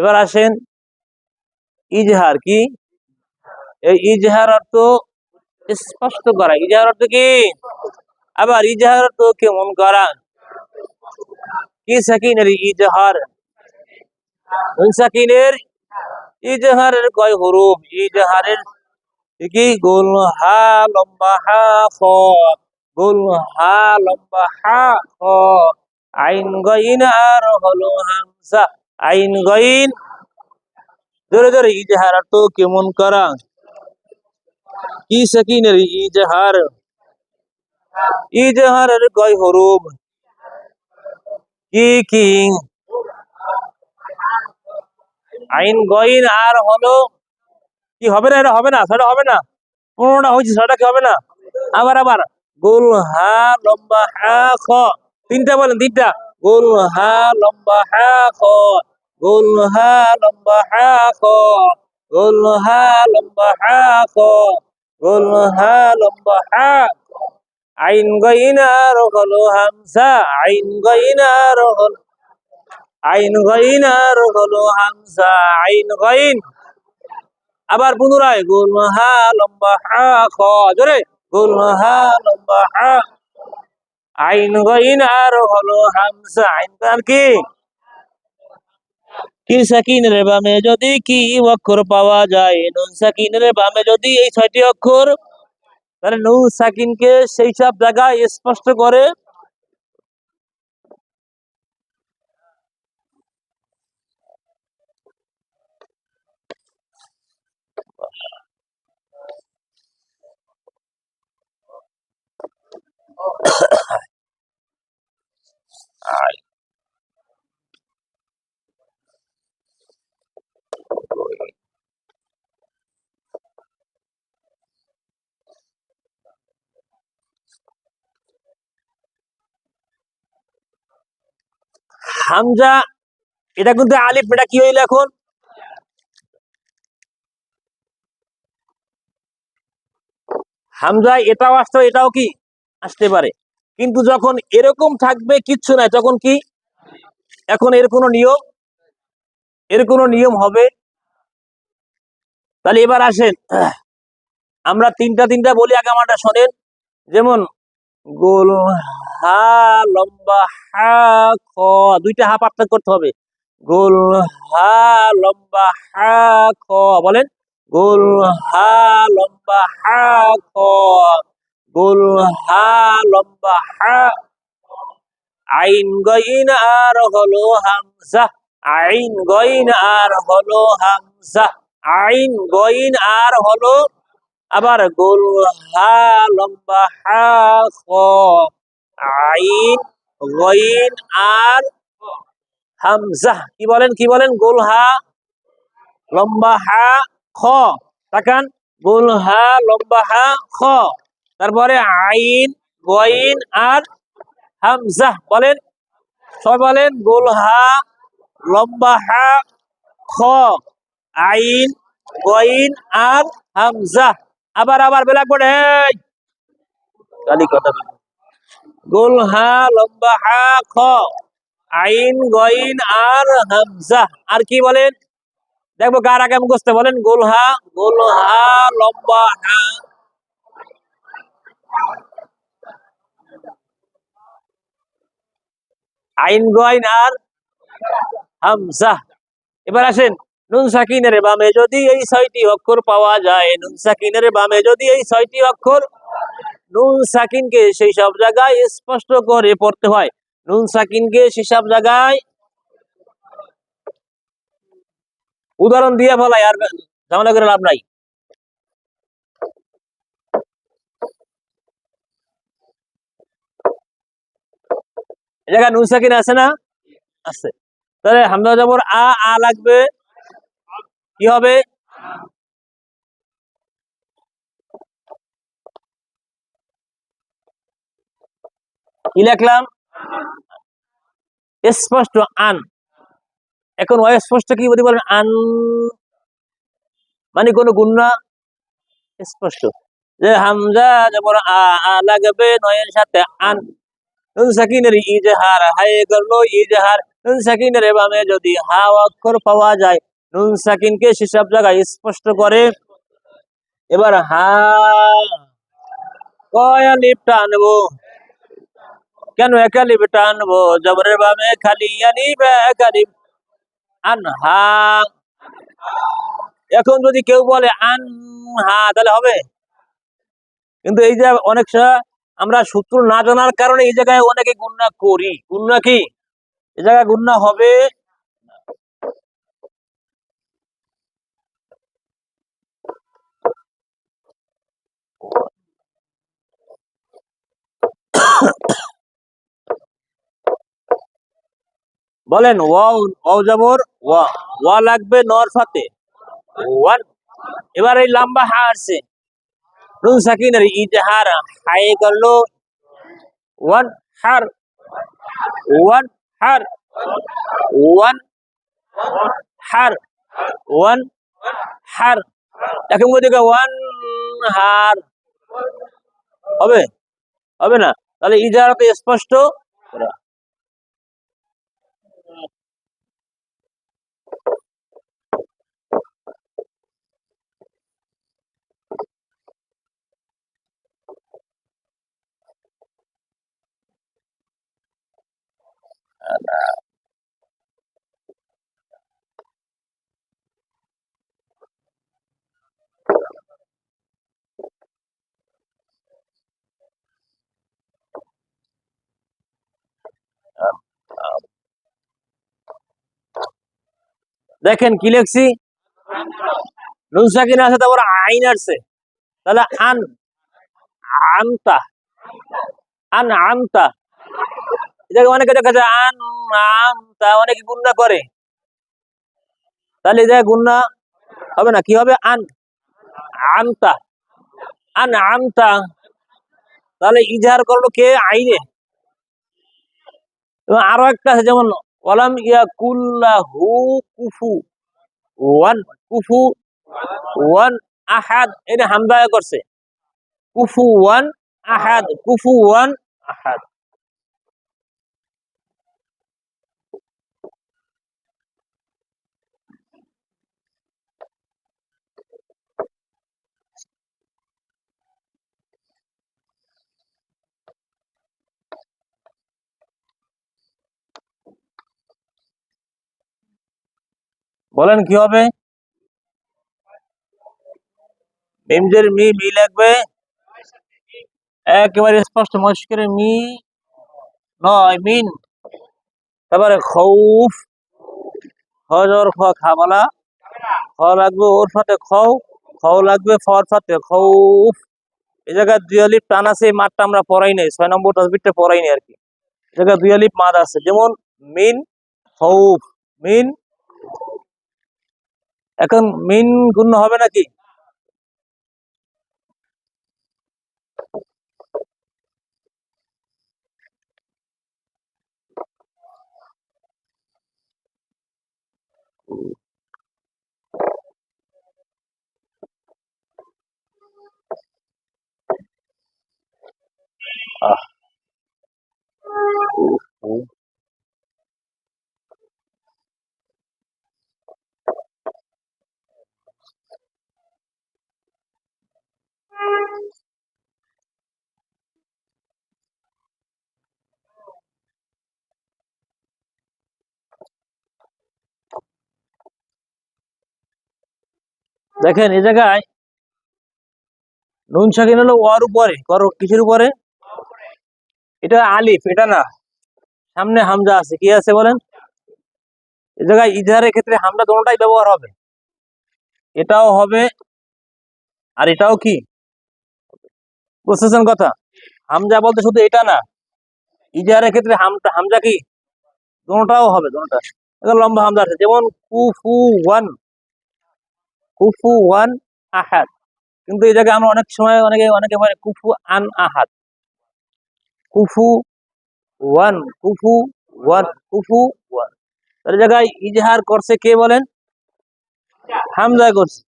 এবার আসেন ইজহার কি? এই ইজহার অর্থ স্পষ্ট করা। ইজহার অর্থ কি? আবার ইজহার অর্থ কেমন করা? কি সাকিনের ইজহার? কোন সাকিনের? ইজহারের কয় হরুফ ইজহারের কি? গোল হা, লম্বা হা, খ। গোল হা, লম্বা হা, খ। আইন গইন আর হলো হামসা আইন গইন। ধরে ধরে ইজহার অর্থ কেমন করা? কি সাকিনের ইজহার? ইজহারের কয় হরুফ কি কি? আইন গইন আর হলো কি হবে না? এটা হবে না সেটা হবে না? পনেরোটা হয়েছে সেটা কি হবে না? আবার আবার। গোল, হা, লম্বা, হা, খ। তিনটা বলেন, তিনটা। গোল, হা, লম্বা, হা, খ। গোল হা লম্বা হা খ গোল হা লম্বা হা খ গোল হা লম্বা হা আইন গইন আর হলো হামসা আইন গইন আর হলো আইন গইন আর হলো হামসা আইন গইন আবার পুনরায় গোল হা লম্বা হা খ জোরে গোল হা লম্বা হা আইন গইন আর হলো হামসা আইন কি? কি সাকিনের বামে যদি কি অক্ষর পাওয়া যায়? নুন সাকিনের বামে যদি এই ছয়টি অক্ষর, তাহলে নুন সাকিনকে সেই সব জায়গায় স্পষ্ট করে হামজা, এটা কিন্তু আলিফ, এটা কি হইল এখন? হামজা, এটাও আসতে, এটাও কি? আসতে পারে। কিন্তু যখন এরকম থাকবে, কিচ্ছু নাই। তখন কি? এখন এর কোনো নিয়ম? এর কোনো নিয়ম হবে? তাহলে এবার আসেন। আমরা তিনটা তিনটা বলি, আগে আমারটা শোনেন। যেমন গোল হা, লম্বা হা, খ, দুইটা হা পার্থক্য করতে হবে। গোল হা, লম্বা হা, খ, বলেন। গোল হা, লম্বা হা, খ, গোল হা, লম্বা হা। আইন গইন আর হলো হামজা, আইন গইন আর হলো হামজা, আইন গইন আর হলো আবার গোল হা, লম্বা হা, খ। আইন, গইন আর হামজা। কি বলেন কি বলেন? গোল হা, লম্বা হা, খ। তাকান, গোল হা, লম্বা হা, খ। তারপরে আইন, গইন আর হামজা। বলেন, সবাই বলেন, গোল হা, লম্বা হা, খ। আইন, গইন আর হামজা। আবার আবার বেলা করে গালি কথা। গোল হা, লম্বা হা, খ। আইন, গইন, আর, হামজা। আর কি বলেন? দেখব কার আগে মুখস্থ, বলেন। গোল হা গোল হা, লম্বা হা। আইন, গইন, আর, হামজা। এবার আসেন, নুন সাকিনের বামে। যদি এই ছয়টি অক্ষর পাওয়া যায়, নুন সাকিনের বামে। যদি এই ছয়টি অক্ষর নুন সাকিনকে সেই সব জায়গায় স্পষ্ট করে পড়তে হয়। নুন সাকিনকে সেই সব জায়গায় উদাহরণ দিয়ে ফেলাই, আর ঝামেলা করে লাভ নাই। জায়গায় নুন সাকিন আছে না? আছে। তাহলে হামদা জবর আ আ লাগবে। কি হবে? কি লিখলাম? স্পষ্ট, আন। এখন অস্পষ্ট কি বলি বলেন? আন মানে কোনো গুণ স্পষ্ট। যে হামজা জবর আ লাগবে নয়ের সাথে আন। নুন যদি হা পাওয়া যায়, নুন সাকিনকে স্পষ্ট করে। এবার হা, কয়া লিপ টানবো কেন একালিব টানবো জবরের বামে খালি আনিব একালিব আনহা। এখন যদি কেউ বলে আন হা তাহলে হবে। কিন্তু এই যে অনেক আমরা সূত্র না জানার কারণে এই জায়গায় অনেকে গুন্না করি। গুন্না কি? এই জায়গায় গুন্না হবে বলেন, ওয়াও ওয়াও যাবর ওয়া ওয়া লাগবে নর ফাতে ওয়ান এবার এই লম্বা হা আসছে। নুন সাকিনের ইজহার হাই করল। ওয়ান, হার। ওয়ান হার। ওয়ান হার। ওয়ান, হার। এখন বলতে ওয়ান, হার। হবে? হবে না? তাহলে ইজহারকে স্পষ্ট দেখেন কি লেখছি? নুন সাকিন আছে তারপর আইন আসছে তাহলে আন আমতা আন আমতা এটাকে অনেকে দেখা যায় আন আমতা অনেকে গুন্না করে। তাহলে এটা গুন্না হবে না, কি হবে? আন, আমতা। আন, আমতা। তাহলে ইজহার করল কে? আইনে। এবং আরও একটা আছে, যেমন, ওয়ালাম ইয়া কুল্লাহু কুফু, ওয়ান কুফু, ওয়ান আহাদ এটা হামদায় করছে। কুফু ওয়ান আহাদ, কুফু ওয়ান আহাদ। বলেন কি হবে? মিমজের মি মি লাগবে। একেবারে স্পষ্ট, মস্কের মি নয়, মিন। তারপরে খৌফ। হজর খ খামালা খ লাগবে ওর সাথে খৌ খৌ লাগবে ফর সাথে খৌফ। এই জায়গায় দুই টান আছে, এই মাঠটা আমরা পড়াই নাই। ছয় নম্বর তসবিরটা পড়াই নাই আর কি। এই জায়গায় দুই মাদ আছে। যেমন মিন, খৌফ। মিন এখন মিন গুণ হবে নাকি? আহ। দেখেন, এই জায়গায় নুন সাকিন হলো ওয়ার উপরে, কর, কিসের উপরে? এটা আলিফ, এটা না। সামনে হামজা আছে, কি আছে বলেন? এই জায়গায় ইজহারের ক্ষেত্রে হামজা দোনোটাই ব্যবহার হবে। এটাও হবে, আর এটাও কি? বুঝতেছেন কথা? হামজা বলতে শুধু এটা না। ইজহারের ক্ষেত্রে হামটা হামজা কি? দোনোটাও হবে দোনোটা লম্বা হামজা আছে, যেমন কুফু ওয়ান। কুফু ওয়ান আহাদ। কিন্তু এই জায়গায় আমরা অনেক সময় অনেকে অনেকে বলে কুফু আন আহাদ। কুফু ওয়ান কুফু ওয়ান কুফু ওয়ান। তার জায়গায় ইজহার করছে কে বলেন? হামজা করছে।